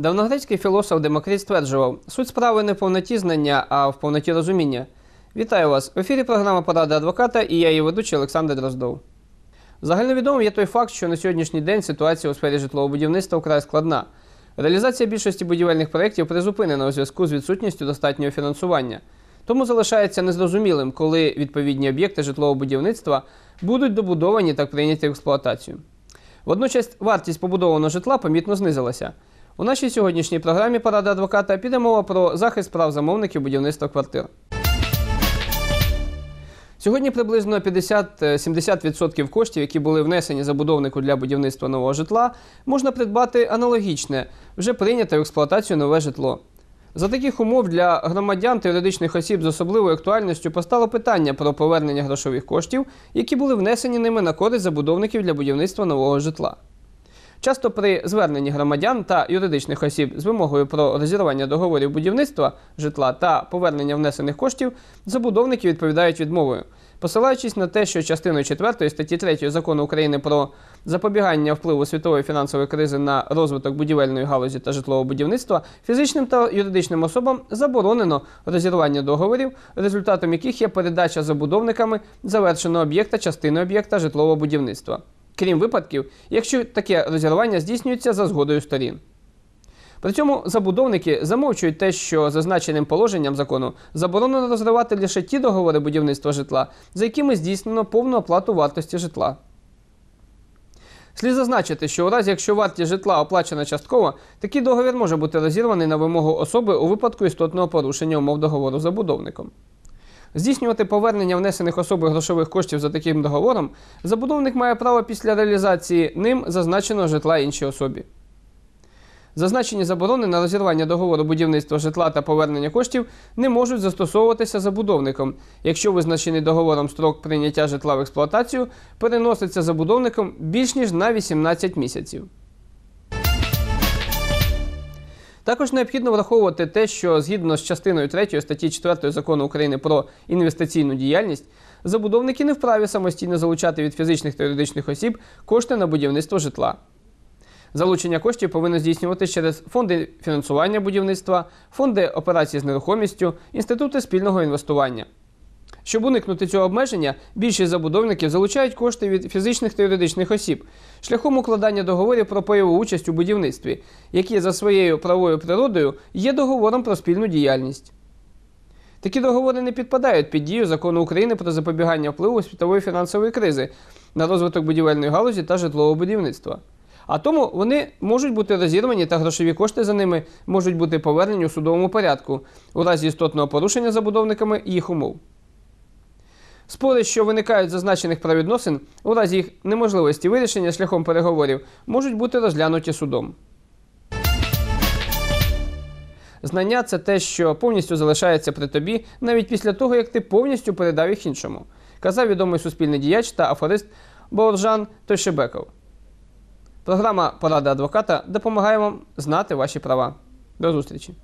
Давногрецький філософ Демокрит стверджував, суть справи не в повноті знання, а в повноті розуміння. Вітаю вас! В ефірі програма Поради адвоката і я її ведучий Олександр Дроздов. Загальновідомим є той факт, що на сьогоднішній день ситуація у сфері житлового будівництва вкрай складна. Реалізація більшості будівельних проєктів призупинена у зв'язку з відсутністю достатнього фінансування. Тому залишається незрозумілим, коли відповідні об'єкти житлового будівництва будуть добудовані та прийняті в експлуатацію. Водночас вартість побудованого житла помітно знизилася. У нашій сьогоднішній програмі Порада адвоката піде мова про захист прав замовників будівництва квартир. Сьогодні приблизно 50-70% коштів, які були внесені забудовнику для будівництва нового житла, можна придбати аналогічне, вже прийняте в експлуатацію нове житло. За таких умов для громадян та юридичних осіб з особливою актуальністю постало питання про повернення грошових коштів, які були внесені ними на користь забудовників для будівництва нового житла. Часто при зверненні громадян та юридичних осіб з вимогою про розірвання договорів будівництва житла та повернення внесених коштів забудовники відповідають відмовою, посилаючись на те, що частиною 4 статті 3 закону України про запобігання впливу світової фінансової кризи на розвиток будівельної галузі та житлового будівництва фізичним та юридичним особам заборонено розірвання договорів, результатом яких є передача забудовниками завершеного об'єкта частини об'єкта житлового будівництва крім випадків, якщо таке розірвання здійснюється за згодою сторін. При цьому забудовники замовчують те, що зазначеним положенням закону заборонено розривати лише ті договори будівництва житла, за якими здійснено повну оплату вартості житла. Слід зазначити, що у разі, якщо вартість житла оплачена частково, такий договір може бути розірваний на вимогу особи у випадку істотного порушення умов договору забудовником. Здійснювати повернення внесених особою грошових коштів за таким договором забудовник має право після реалізації ним зазначеного житла іншій особі. Зазначені заборони на розірвання договору будівництва житла та повернення коштів не можуть застосовуватися забудовником, якщо визначений договором строк прийняття житла в експлуатацію переноситься забудовником більш ніж на 18 місяців. Також необхідно враховувати те, що згідно з частиною 3 статті 4 закону України про інвестиційну діяльність, забудовники не вправі самостійно залучати від фізичних та юридичних осіб кошти на будівництво житла. Залучення коштів повинно здійснюватися через фонди фінансування будівництва, фонди операцій з нерухомістю, інститути спільного інвестування. Щоб уникнути цього обмеження, більшість забудовників залучають кошти від фізичних та юридичних осіб шляхом укладання договорів про пайову участь у будівництві, які за своєю правовою природою є договором про спільну діяльність. Такі договори не підпадають під дію закону України про запобігання впливу світової фінансової кризи на розвиток будівельної галузі та житлового будівництва. А тому вони можуть бути розірвані та грошові кошти за ними можуть бути повернені у судовому порядку у разі істотного порушення забудовниками їх умов. Спори, що виникають зазначених правовідносин, у разі їх неможливості вирішення шляхом переговорів, можуть бути розглянуті судом. Знання це те, що повністю залишається при тобі навіть після того, як ти повністю передав їх іншому, казав відомий суспільний діяч та афорист Боржан Тойшебеков. Програма Порада адвоката допомагає вам знати ваші права. До зустрічі!